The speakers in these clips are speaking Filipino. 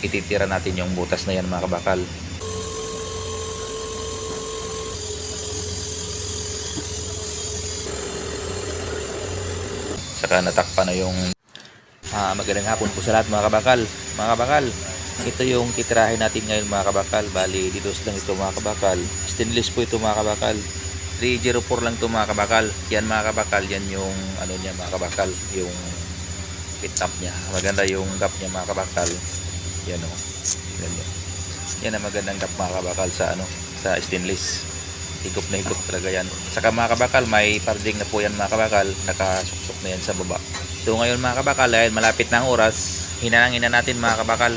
ititira natin yung butas na yan mga kabakal. Saka natakpan na yung ah, magandang hapon po sa lahat mga kabakal. Mga kabakal, ito yung titirahin natin ngayon mga kabakal. Bali, didos lang ito mga kabakal. Stainless po ito mga kabakal. 304 lang ito mga kabakal. Yan mga kabakal, yan yung ano niya mga kabakal. Yung pit niya. Maganda yung gap niya mga kabakal. Yan o. Yan, yan. yan ang magandang gap mga kabakal sa ano sa stainless. Higop na higop talaga yan. Saka mga kabakal, may parding na po yan mga kabakal. Nakasuksok na yan sa baba. So ngayon mga kabakal, dahil malapit na ang oras, hinanangin na natin mga kabakal.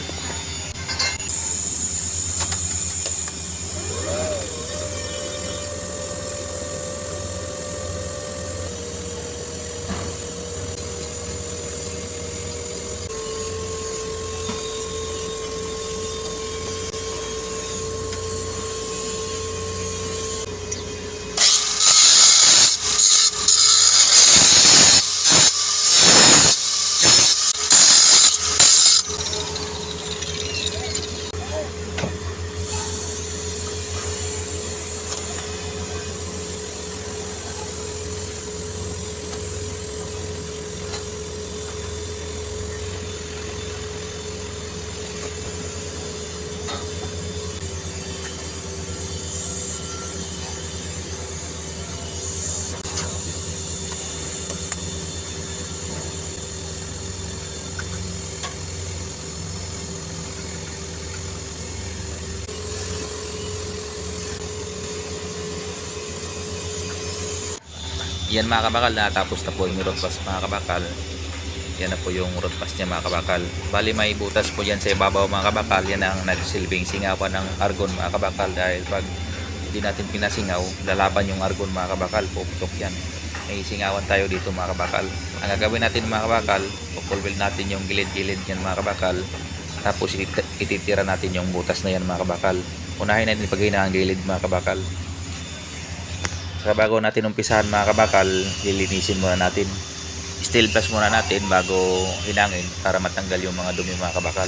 Yan mga kabakal, natapos na po yung road pass mga kabakal. Yan na po yung road pass niya mga kabakal. Bali may butas po yan sa ibabaw mga kabakal. Yan ang nagsilbing singawan ng argon mga kabakal. Dahil pag hindi natin pinasingaw, lalaban yung argon mga kabakal. Puputok yan. May singawan tayo dito mga kabakal. Ang gagawin natin mga kabakal, pupulbil natin yung gilid-gilid yan mga kabakal. Tapos itit- ititira natin yung butas na yan mga kabakal. Unahin natin pag ang gilid mga kabakal. Saka bago natin umpisahan mga kabakal, lilinisin muna natin. Steel brush muna natin bago hinangin para matanggal yung mga dumi mga kabakal.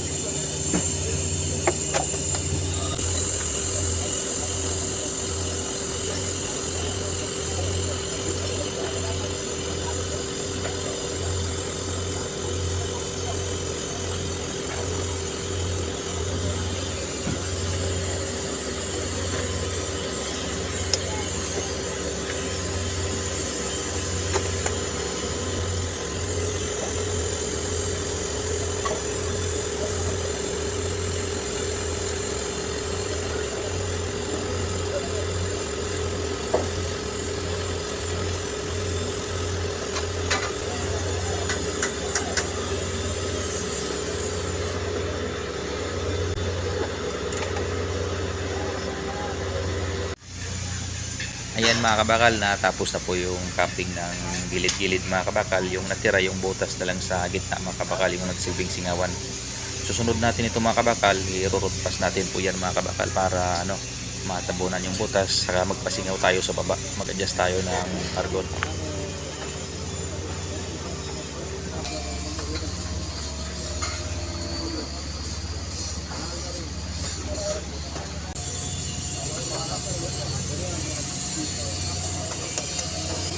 Ayan mga kabakal, natapos na po yung capping ng gilid-gilid mga kabakal. Yung natira yung butas na lang sa gitna mga kabakal, yung nagsilbing singawan. Susunod natin ito mga kabakal, irurutpas natin po yan mga kabakal para ano, matabunan yung butas. Saka magpasingaw tayo sa baba, mag-adjust tayo ng argon.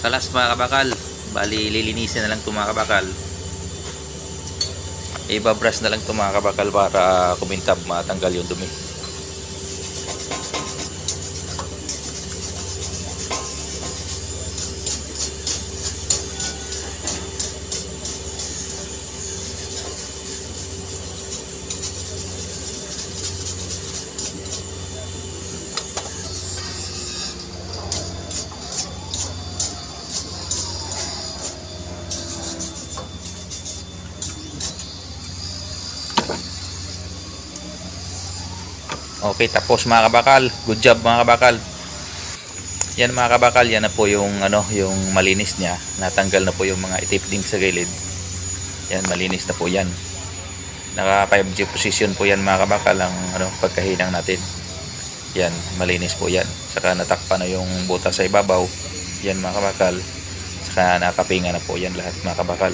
Kalas mga kabakal. Bali, lilinisin na lang ito mga kabakal. Ibabrush na lang ito mga kabakal para kumintab matanggal yung dumi. Okay, tapos mga kabakal. Good job mga kabakal. Yan mga kabakal, yan na po yung ano, yung malinis niya. Natanggal na po yung mga itipding sa gilid. Yan, malinis na po yan. Naka 5G position po yan mga kabakal ang ano, pagkahinang natin. Yan, malinis po yan. Saka natakpan na yung butas sa ibabaw. Yan mga kabakal. Saka nakapinga na po yan lahat mga kabakal.